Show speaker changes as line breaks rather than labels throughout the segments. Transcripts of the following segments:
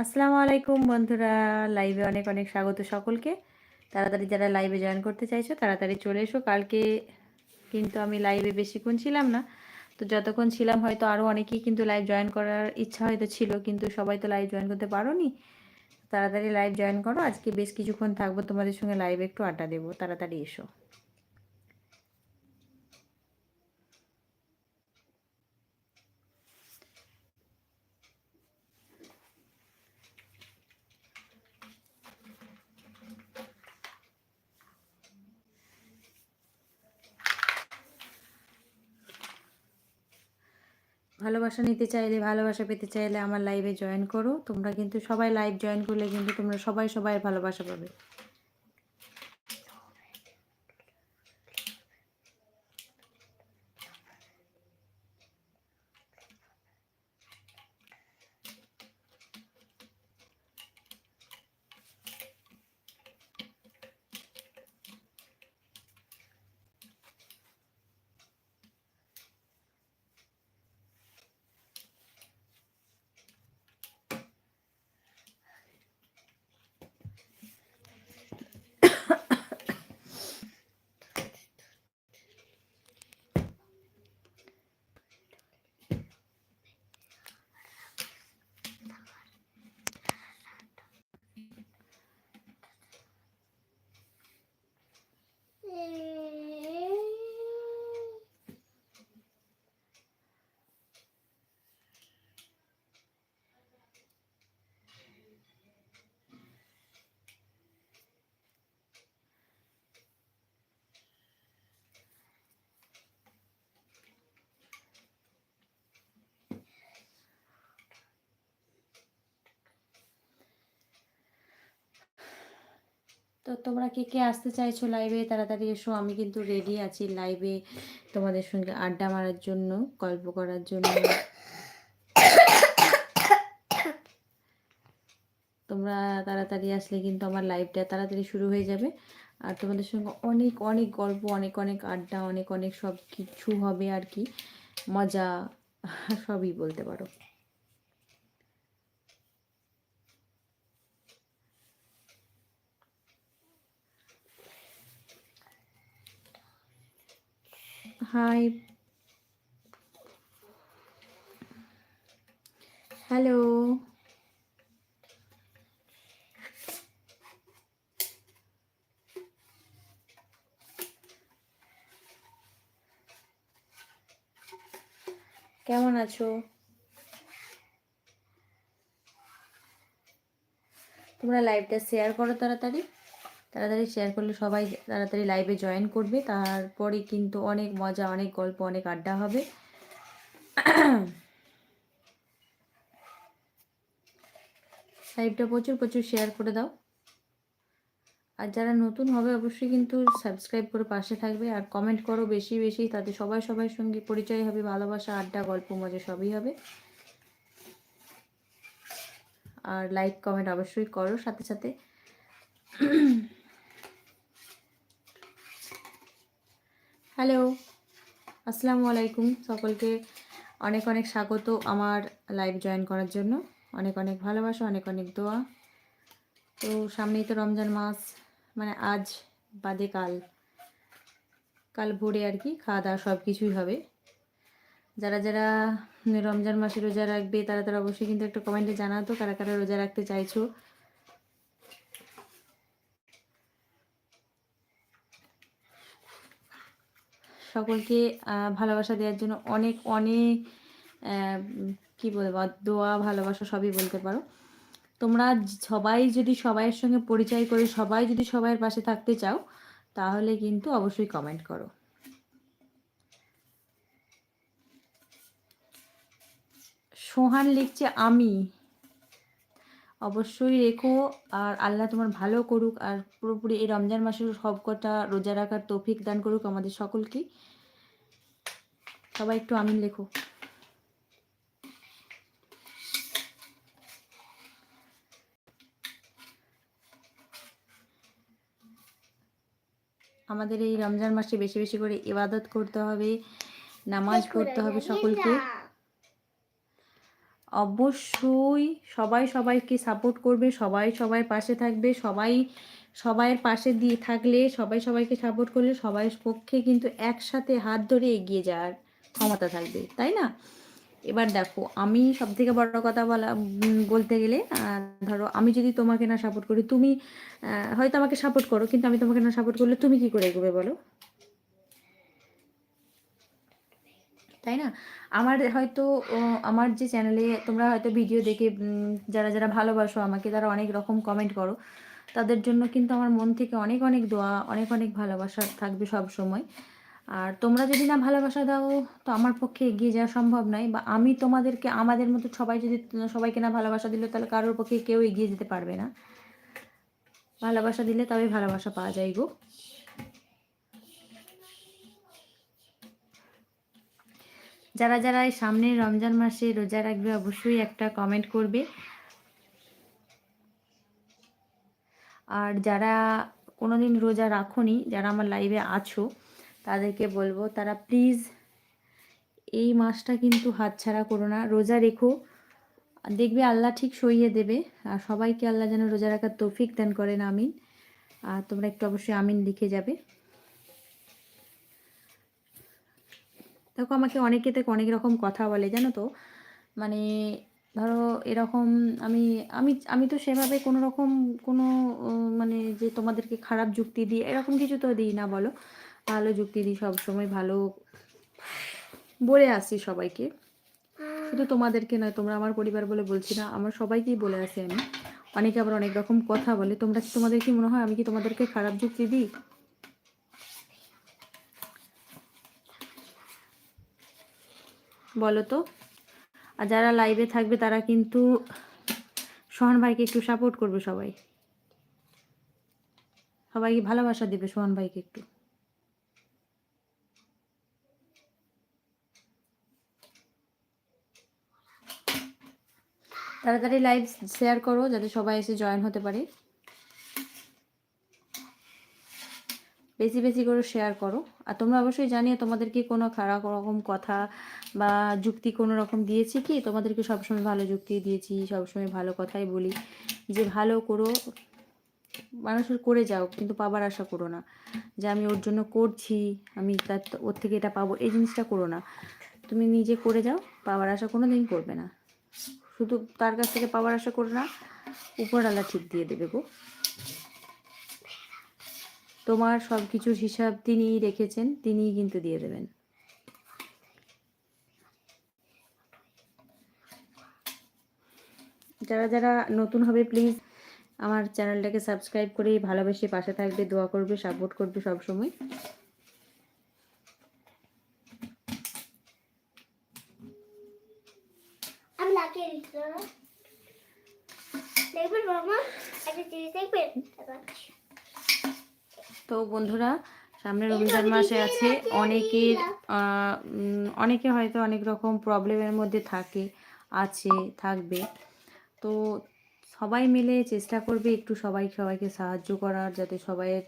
আসসালামু আলাইকুম বন্ধুরা। লাইভে অনেক অনেক স্বাগত সকলকে। তাড়াতাড়ি যারা লাইভে জয়েন করতে চাইছো, তাড়াতাড়ি চলে এসো। কালকে কিন্তু আমি লাইভে বেশিক্ষণ ছিলাম না। তো যতক্ষণ ছিলাম, হয়তো আরও অনেকেই কিন্তু লাইভ জয়েন করার ইচ্ছা হয়তো ছিল, কিন্তু সবাই তো লাইভ জয়েন করতে পারোনি। তাড়াতাড়ি লাইভ জয়েন করো। আজকে বেশ কিছুক্ষণ থাকব। তোমাদের সঙ্গে লাইভে একটু আড্ডা দেবো। তাড়াতাড়ি এসো। ভালোবাসা নিতে চাইলে, ভালোবাসা পেতে চাইলে আমার লাইভে জয়েন করো। তোমরা কিন্তু সবাই লাইভ জয়েন করলে কিন্তু তোমরা সবাই সবাই ভালোবাসা পাবে। তো তোমরা কে কে আসতে চাইছো লাইভে তাড়াতাড়ি এসো। আমি কিন্তু রেডি আছি লাইভে তোমাদের সঙ্গে আড্ডা মারার জন্য, গল্প করার জন্য। তোমরা তাড়াতাড়ি আসলে কিন্তু আমার লাইভটা তাড়াতাড়ি শুরু হয়ে যাবে। আর তোমাদের সঙ্গে অনেক অনেক গল্প, অনেক অনেক আড্ডা, অনেক অনেক সব কিছু হবে আর কি। মজা, সবই বলতে পারো। হাই। হ্যালো। কেমন আছো? তোমরা লাইভটা শেয়ার করো তাড়াতাড়ি। তাড়াতাড়ি শেয়ার করলে সবাই তাড়াতাড়ি লাইভে জয়েন করবে। তারপরে কিন্তু অনেক মজা, অনেক গল্প, অনেক আড্ডা হবে। লাইভটা প্রচুর প্রচুর শেয়ার করে দাও। আর যারা নতুন হবে, অবশ্যই কিন্তু সাবস্ক্রাইব করে পাশে থাকবে। আর কমেন্ট করো বেশি বেশি, তাতে সবাই সবার সঙ্গে পরিচয় হবে, ভালোবাসা, আড্ডা, গল্প, মজা সবই হবে। আর লাইক কমেন্ট অবশ্যই করো। সাথে সাথে হ্যালো, আসসালামু আলাইকুম সকলকে। অনেক অনেক স্বাগত আমার লাইভ জয়েন করার জন্য। অনেক অনেক ভালোবাসা, অনেক অনেক দোয়া। তো সামনেই তো রমজান মাস মানে আজ বাদে কাল। কাল ভোরে আর কি খাওয়া দাওয়া সব কিছুই হবে। যারা যারা রমজান মাসে রোজা রাখবে তারা তারা অবশ্যই কিন্তু একটা কমেন্টে জানাতো, কারা কারা রোজা রাখতে চাইছো। সকলকে ভালোবাসা দেওয়ার জন্য অনেক অনেক কি বলব, দোয়া, ভালোবাসা সবই বলতে পারো। তোমরা সবাই যদি সবাইয়ের সঙ্গে পরিচয় করে সবাই যদি সবাইয়ের পাশে থাকতে চাও, তাহলে কিন্তু অবশ্যই কমেন্ট করো। সোহান লিখছে, আমি অবশ্যই রেখো। আর আল্লাহ তোমার ভালো করুক। আর পুরোপুরি এই রমজান মাসের সব কটা রোজা রাখার তৌফিক দান করুক আমাদের সকলকে। সবাই একটু আমিন লেখো। আমাদের এই রমজান মাসে বেশি বেশি করে ইবাদত করতে হবে নামাজ পড়তে হবে সকলকে। অবশ্যই সবাই সবাইকে সাপোর্ট করবে, সবাই সবাই পাশে থাকবে, সবাই সবাইয়ের পাশে দিয়ে থাকলে, সবাই সবাইকে সাপোর্ট করলে সবাই পক্ষে কিন্তু একসাথে হাত ধরে এগিয়ে যাওয়ার ক্ষমতা থাকবে, তাই না? এবার দেখো, আমি সব থেকে বড় কথা বলা বলতে গেলে ধরো আমি যদি তোমাকে না সাপোর্ট করি, তুমি হয়তো আমাকে সাপোর্ট করো, কিন্তু আমি তোমাকে না সাপোর্ট করলে তুমি কি করে এগোবে বলো? তাই না? আমার হয়তো আমার যে চ্যানেলে তোমরা হয়তো ভিডিও দেখে যারা যারা ভালোবাসো আমাকে, তারা অনেক রকম কমেন্ট করো। তাদের জন্য কিন্তু আমার মন থেকে অনেক অনেক দোয়া, অনেক অনেক ভালোবাসা থাকবে সব সময়। আর তোমরা যদি না ভালোবাসা দাও, তো আমার পক্ষে এগিয়ে যাওয়া সম্ভব নয়। বা আমি তোমাদেরকে, আমাদের মতো সবাই যদি, সবাইকে না ভালোবাসা দিলে, তাহলে কারোর পক্ষে কেউ এগিয়ে যেতে পারবে না। ভালোবাসা দিলে তবে ভালোবাসা পাওয়া যায় গো। যারা যারা এই সামনের রমজান মাসে রোজা রাখবে, অবশ্যই একটা কমেন্ট করবে। আর যারা কোনোদিন রোজা রাখোনি, যারা আমার লাইভে আছো, তাদেরকে বলব, তারা প্লিজ এই মাসটা কিন্তু হাতছাড়া করো না। রোজা রেখো। দেখবে আল্লাহ ঠিক সইয়ে দেবে। আর সবাইকে আল্লাহ যেন রোজা রাখার তৌফিক দান করেন, আমিন। আর তোমরা একটু অবশ্যই আমিন লিখে যাবে। দেখো আমাকে অনেকে থেকে অনেক রকম কথা বলে, জানো তো? মানে ধরো এরকম আমি আমি আমি তো সেভাবে কোনো রকম কোনো মানে যে তোমাদেরকে খারাপ যুক্তি দিই এরকম কিছু তো দিই না, বলো? ভালো যুক্তি দিই সবসময়, ভালো বলে আসি সবাইকে। শুধু তোমাদেরকে নয়, তোমরা আমার পরিবার বলে বলছি না, আমার সবাইকেই বলে আসি আমি। অনেকে আবার অনেক রকম কথা বলে, তোমরা তোমাদের কি মনে হয় আমি কি তোমাদেরকে খারাপ যুক্তি দিই? বলো তো? আর যারা লাইভে থাকবে তারা কিন্তু সোহান ভাইকে একটু সাপোর্ট করবে সবাই। সবাইকে ভালোবাসা দেবে সোহান ভাইকে একটু। তাড়াতাড়ি লাইভ শেয়ার করো যাতে সবাই এসে জয়েন হতে পারে। বেশি বেশি করে শেয়ার করো। আর তোমরা অবশ্যই জানিয়ে তোমাদেরকে কোনো খারাপ রকম কথা বা যুক্তি কোনো রকম দিয়েছি কি? তোমাদেরকে সবসময় ভালো যুক্তি দিয়েছি, সবসময় ভালো কথাই বলি। যে ভালো করো, মানুষের করে যাও, কিন্তু পাবার আশা করো না। যে আমি ওর জন্য করছি, আমি তার ওর থেকে এটা পাবো, এই জিনিসটা করো না। তুমি নিজে করে যাও, পাওয়ার আশা কোনো দিন করবে না। শুধু তার কাছ থেকে পাওয়ার আশা করো না, উপরওয়ালা ঠিক দিয়ে দেবে গো। তোমার সব কিছুর হিসাব তিনিই রেখেছেন, তিনিই কিন্তু দিয়ে দেবেন। যারা যারা নতুন হবে প্লিজ আমার চ্যানেলটাকে সাবস্ক্রাইব করে ভালোবেসে পাশে থাকবে, দোয়া করবে সাপোর্ট করবে সব সময়
আমি লাগিয়ে দিচ্ছি দেখবেন মামা দেখবেন
তো বন্ধুরা সামনে রমজান মাসে আছে অনেকের অনেকে হয়তো অনেক রকম প্রবলেমের মধ্যে থাকে আছে থাকবে। তো সবাই মিলে চেষ্টা করবে একটু সবাই সবাইকে সাহায্য করার যাতে সবাইয়ের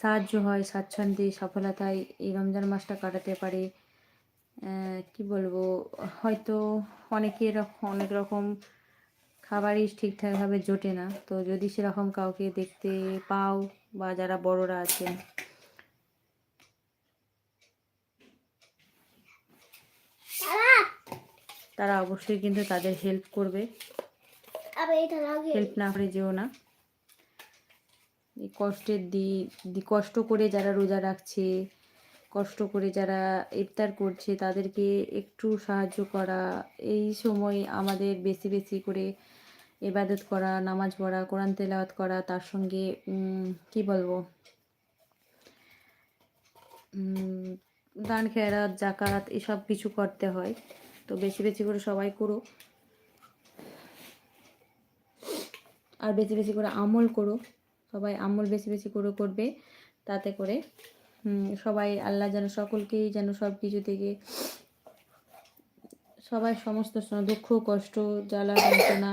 সাহায্য হয় স্বাচ্ছন্দ্যে সফলতায় এই রমজান মাসটা কাটাতে পারে। কি বলব হয়তো অনেকের অনেক রকম খাবারই ঠিকঠাকভাবে জোটে না। তো যদি সেরকম কাউকে দেখতে পাও বা যারা বড়রা আছেন। তারা অবশ্যই কিন্তু তাদের হেল্প করবে। হেল্প না করে যেও না। কষ্টের দি- কষ্ট করে যারা রোজা রাখছে কষ্ট করে যারা ইফতার করছে তাদেরকে একটু সাহায্য করা এই সময় আমাদের বেশি বেশি করে ইবাদত করা, নামাজ পড়া, কোরআন তেলাওয়াত করা, তার সঙ্গে কি বলব? দান, খেরাত, জাকাত, এসব কিছু করতে হয়। তো বেশি বেশি করে সবাই করো আর বেশি বেশি করে আমল করো সবাই আমল বেশি বেশি করে করবে, তাতে করে সবাই আল্লাহ যেন সকলকেই যেন সব কিছু থেকে সবাই সমস্ত দুঃখ, কষ্ট, জ্বালা, যন্ত্রণা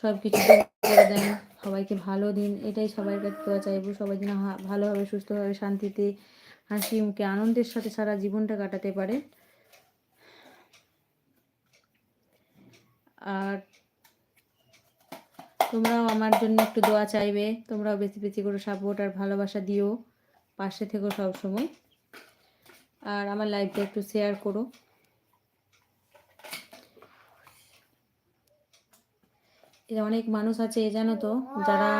সব কিছু করে দেন, সবাইকে ভালো দিন, এটাই সবাই কাছে চাইব, সবাই যেন ভালোভাবে, সুস্থভাবে, শান্তিতে, হাসি মুখে, আনন্দের সাথে সারা জীবনটা কাটাতে পারে। আর তোমরাও আমার জন্য একটু দোয়া চাইবে, তোমরাও বেশি বেশি করে সাপোর্ট আর ভালোবাসা দিও, পাশে থেকো সব সময় আর আমার লাইফটা একটু শেয়ার করো এই যে অনেক মানুষ আছে এ জানো তো, যারা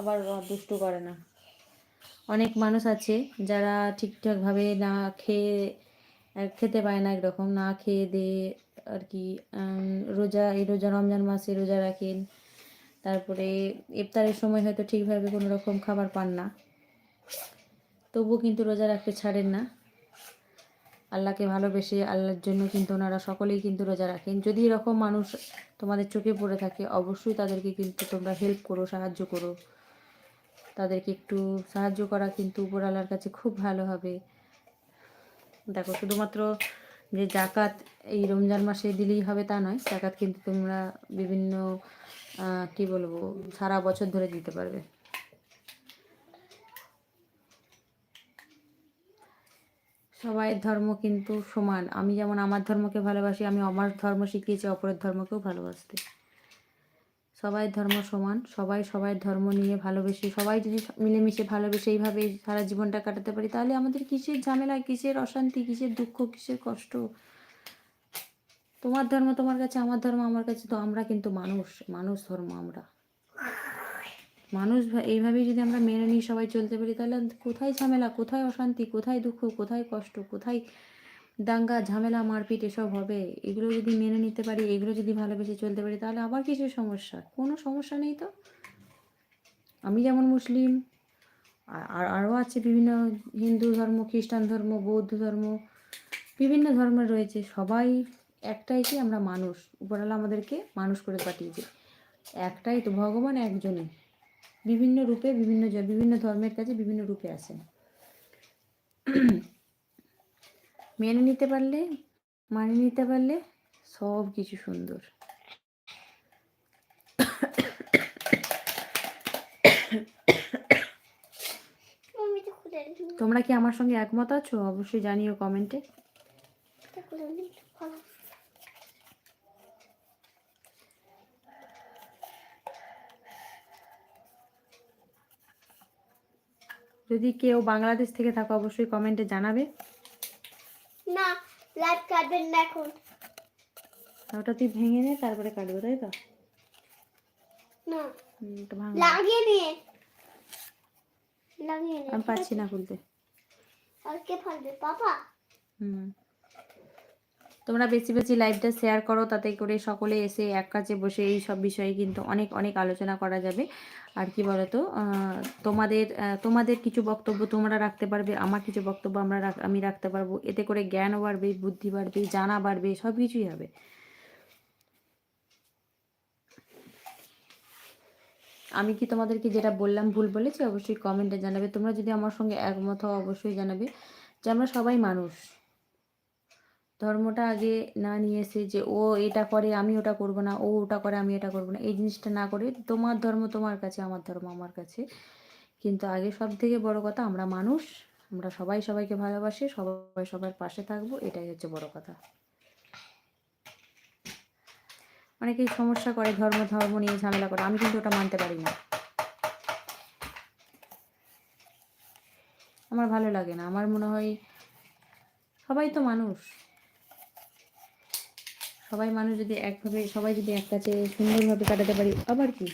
আবার দুষ্টু করে না। অনেক মানুষ আছে যারা ঠিকঠাকভাবে না খেয়ে খেতে পায় না একরকম, না খেয়ে দে আর কি রোজা, এই রোজা রমজান মাসে রোজা রাখেন। তারপরে ইফতারের সময় হয়তো ঠিকভাবে কোনো রকম খাবার পান না। তবুও কিন্তু রোজা রাখতে ছাড়েন না। আল্লাহকে ভালোবেসে আল্লাহর জন্য কিন্তু ওনারা সকলেই কিন্তু রোজা রাখেন। যদি এরকম মানুষ তোমাদের চোখে পড়ে থাকে, অবশ্যই তাদেরকে কিন্তু তোমরা হেল্প করো, সাহায্য করো। তাদেরকে একটু সাহায্য করা কিন্তু উপরওয়ালার কাছে খুব ভালো হবে। দেখো, শুধুমাত্র যে জাকাত এই রমজান মাসে দিলেই হবে তা নয়, জাকাত কিন্তু তোমরা বিভিন্ন কি বলব, সারা বছর ধরে দিতে পারবে। সবাই ধর্ম কিন্তু সমান। আমি যেমন আমার ধর্মকে ভালোবাসি, আমি আমার ধর্ম শিখিয়েছি, অপরের ধর্মকেও ভালোবাসতে। সবাই ধর্ম সমান, সবাই সবাই ধর্ম নিয়ে ভালোবেসে, সবাই যদি মিলেমিশে ভালোবেসে এইভাবে সারা জীবনটা কাটাতে পারি, তাহলে আমাদের কিসের ঝামেলা, কিসের অশান্তি, কিসের দুঃখ, কিসের কষ্ট? তোমার ধর্ম তোমার কাছে, আমার ধর্ম আমার কাছে, তো আমরা কিন্তু মানুষ মানুষ ধর্ম আমরা। মানুষ এইভাবেই যদি আমরা মেনে নিই, সবাই চলতে পারি, তাহলে কোথায় ঝামেলা, কোথায় অশান্তি, কোথায় দুঃখ, কোথায় কষ্ট, কোথায় দাঙ্গা, ঝামেলা, মারপিট, এসব হবে? এগুলো যদি মেনে নিতে পারি, এগুলো যদি ভালোবেসে চলতে পারি, তাহলে আবার কিছু সমস্যা? কোনো সমস্যা নেই তো। আমি যেমন মুসলিম, আর, আর- আরও আছে বিভিন্ন হিন্দু ধর্ম, খ্রিস্টান ধর্ম, বৌদ্ধ ধর্ম, বিভিন্ন ধর্মের রয়েছে। সবাই একটাই কি? আমরা মানুষ। উপরওয়ালা আমাদেরকে মানুষ করে পাঠিয়েছে। একটাই তো ভগবান, একজনই। বিভিন্ন রূপে বিভিন্ন বিভিন্ন ধর্মের কাছে বিভিন্ন রূপে আসেন। মেনে নিতে পারলে মানিয়ে নিতে পারলে সব কিছু সুন্দর। তোমরা কি আমার সঙ্গে একমত আছো? অবশ্যই জানিও কমেন্টে
এটা খুলে নিই ভালো
যদি কেউ বাংলাদেশ থেকে থাকো অবশ্যই কমেন্টে জানাবে।
না লাইক কাটবেন না এখন।
ওটা তুই ভেঙে নে তারপরে কাটবো তাই তো?
না।
ওটা ভাঙ
লাগিয়ে নিয়ে।
আমি পাচ্ছি না খুলতে।
আর কে ফলবে পাপা?
হুম। তোমরা বেশি বেশি লাইভটা শেয়ার করো, তাতে করে সকলে এসে এক কাছে বসে এই সব বিষয়ে কিন্তু অনেক অনেক আলোচনা করা যাবে। আর কি বলতো তোমাদের তোমাদের কিছু বক্তব্য তোমরা রাখতে পারবে, আমার কিছু বক্তব্য আমরা আমি রাখতে পারব। এতে করে জ্ঞান বাড়বে, বুদ্ধি বাড়বে, জানা বাড়বে সব কিছুই হবে। আমি কি তোমাদেরকে যেটা বললাম ভুল বলেছি? অবশ্যই কমেন্টে জানাবে। তোমরা যদি আমার সঙ্গে একমত হও, অবশ্যই জানাবে যে আমরা সবাই মানুষ। ধর্মটা আগে না নিয়ে এসে যে, ও এটা করে, আমি ওটা করব না, ও ওটা করে, আমি এটা করব না। এই জিনিসটা না করে, তোমার ধর্ম তোমার কাছে, আমার ধর্ম আমার কাছে। কিন্তু আগে সব থেকে বড় কথা, আমরা মানুষ, আমরা সবাই সবাইকে ভালোবাসি, সবাই সবার পাশে থাকব, এটাই হচ্ছে বড় কথা। অনেকেই সমস্যা করে, ধর্ম ধর্ম নিয়ে ঝামেলা করে, আমি কিন্তু ওটা মানতে পারি না। আমার ভালো লাগে না, আমার মনে হয় সবাই তো মানুষ। সবাই মানুষ যদি একভাবে, সবাই যদি এক কাছে সুন্দরভাবে কাটাতে পারি, আবার কি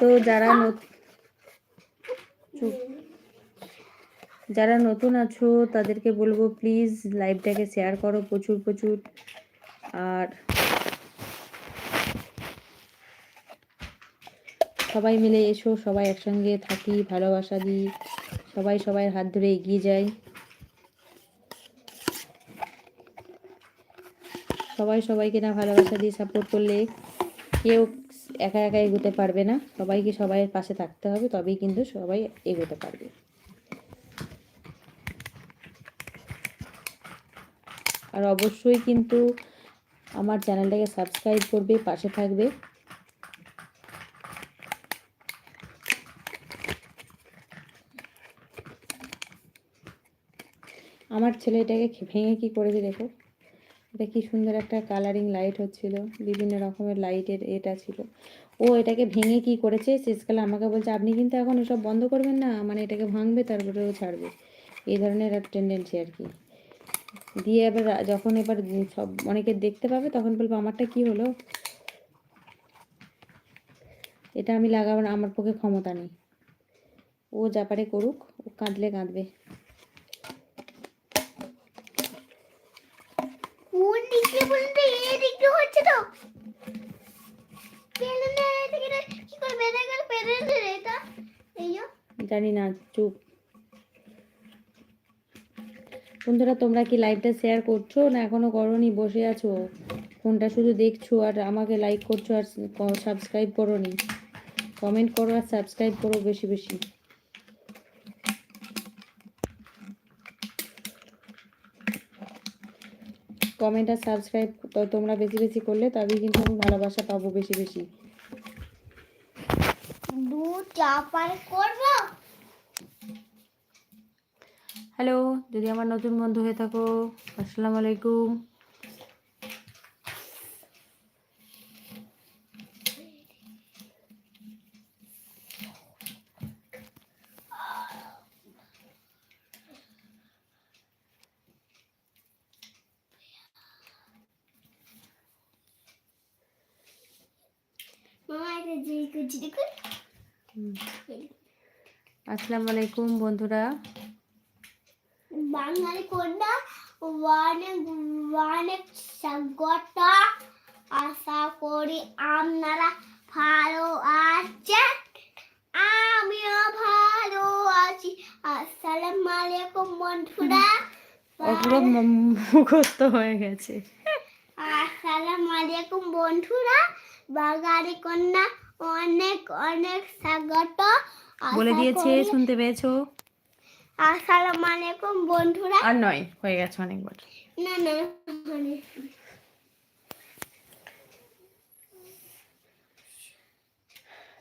তো যারা। যারা নতুন আছো, তাদেরকে বলব প্লিজ লাইভটাকে শেয়ার করো প্রচুর প্রচুর আর সবাই মিলে এসো, সবাই একসঙ্গে থাকি, ভালোবাসা দিই। সবাই সবাই হাত ধরে এগিয়ে যাই। সবাই সবাইকে না ভালোবাসা দিয়ে সাপোর্ট করলে কেউ একা একা এগোতে পারবে না। সবাইকে সবাইয়ের পাশে থাকতে হবে, তবেই কিন্তু সবাই এগোতে পারবে। আর অবশ্যই কিন্তু আমার চ্যানেলটাকে সাবস্ক্রাইব করবে, পাশে থাকবে। আমার ছেলেটাকে খে- ভেঙে কি করেছে দেখো? এটা কি সুন্দর একটা কালারিং লাইট হচ্ছিল, বিভিন্ন রকমের লাইটের এটা ছিল। ও এটাকে ভেঙে কি করেছে? শেষকালে আমাকে বলছে, আপনি কিন্তু এখন এসব বন্ধ করবেন না মানে এটাকে ভাঙবে, তারপরে ও ছাড়বে। এই ধরনের টেন্ডেন্সি আর কি। দিয়ে এবার যখন এবার সব অনেকে দেখতে পাবে, তখন বলব, আমারটা কি হলো? এটা আমি লাগাবো না, আমার পক্ষে ক্ষমতা নেই। ও যা পারে করুক, ও কাঁদলে কাঁদবে
কোন দিকে বলতে দিকে হচ্ছে তো।
জানি না চুপ। বন্ধুরা, তোমরা কি লাইভটা শেয়ার করছ না এখনও করনি? বসে আছো? ফোনটা শুধু দেখছ আর আমাকে লাইক করছ আর সাবস্ক্রাইব করো নি কমেন্ট করো আর সাবস্ক্রাইব করো বেশি বেশি। কমেন্ট আর সাবস্ক্রাইব তোমরা বেশি বেশি করলে তবেই কিন্তু আমি ভালোবাসা পাবো বেশি বেশি।
দু চাপার করব?
হ্যালো যদি আমার নতুন বন্ধু হয়ে থাকো আসসালামু আলাইকুম
মামা এটা যে করছি দেখুন
আসসালামু আলাইকুম বন্ধুরা।
বাঙালি কন্যা অনেক অনেক স্বাগত আশা করি আপনারা ভালো আছেন। আমিও ভালো আছি। আসসালামু আলাইকুম বন্ধুরা
ও পুরো ম- মুখস্থ হয়ে গেছে।
আসসালামু আলাইকুম বন্ধুরা। বাঙালি কন্যা অনেক অনেক স্বাগত।
বলে দিয়েছে শুনতে পেয়েছ?
আসসালামু আলাইকুম বন্ধুরা।
আর নয় হয়ে গেছে অনেকবার।
না না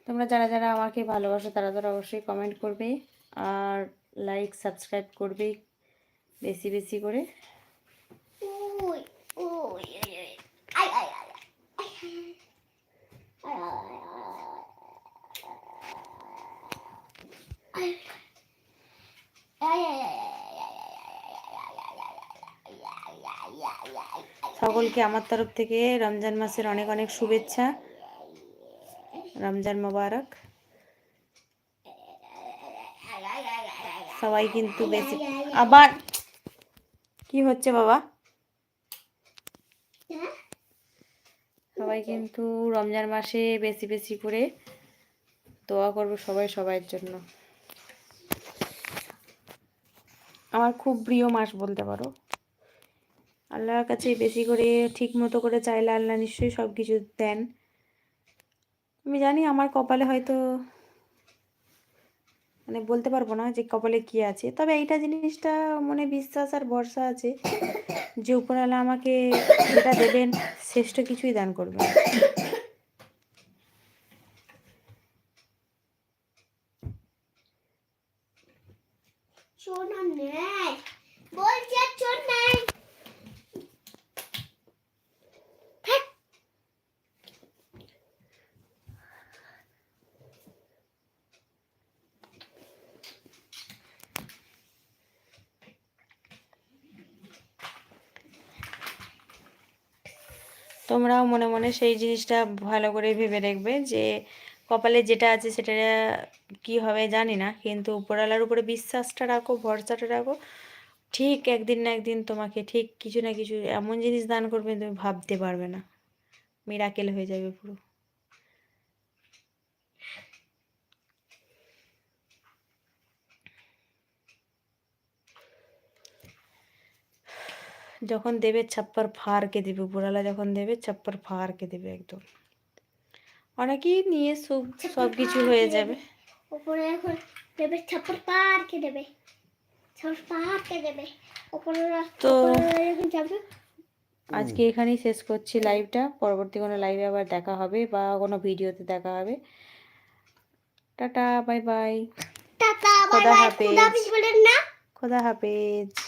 তোমরা যারা যারা আমাকে ভালোবাসো তারা তারা অবশ্যই কমেন্ট করবে। আর লাইক সাবস্ক্রাইব করবে বেশি বেশি করে।
ওই ওই।
সকলকে আমার তরফ থেকে রমজান মাসের অনেক অনেক শুভেচ্ছা। রমজান মোবারক। সবাই কিন্তু বেশি আবার কি হচ্ছে বাবা? সবাই কিন্তু রমজান মাসে বেশি বেশি করে দোয়া করব সবাই সবার জন্য। আমার খুব প্রিয় মাস বলতে পারো। আল্লাহর কাছে বেশি করে ঠিক মতো করে চাইলে আল্লাহ নিশ্চয়ই সব কিছু দেন। আমি জানি আমার কপালে হয়তো মানে বলতে পারব না যে কপালে কি আছে, তবে এইটা জিনিসটা মনে বিশ্বাস আর ভরসা আছে যে উপরওয়ালা আমাকে যেটা দেবেন, শ্রেষ্ঠ কিছুই দান করবেন
শোনো নেই বলছি আর শোন নাই হ্যাঁ।
তোমরাও মনে মনে সেই জিনিসটা ভালো করে ভেবে দেখবে যে কপালে যেটা আছে সেটা কি হবে জানি না, কিন্তু উপরওয়ালার উপরে বিশ্বাসটা রাখো, ভরসাটা রাখো। ঠিক একদিন না একদিন তোমাকে ঠিক কিছু না কিছু এমন জিনিস দান করবে তুমি ভাবতে পারবে না। মিরাকেল হয়ে যাবে পুরো। যখন দেবে ছাপ্পার ফাড়কে দেবে উপরওয়ালা যখন দেবে ছাপ্পার ফাড়কে দেবে একদম। অনেকেই নিয়ে সব সব কিছু হয়ে যাবে।
উপরে এখন দেবে ছাপড় পার্কে দেবে। ছাপড় পার্কে দেবে। উপরে
তো-
যাবে
আজকে এখানেই শেষ করছি লাইভটা পরবর্তী কোনো লাইভে আবার দেখা হবে বা কোনো ভিডিওতে দেখা হবে। Tata bye bye
tata bye
খোদা হাফেজ। খোদা হাফেজ।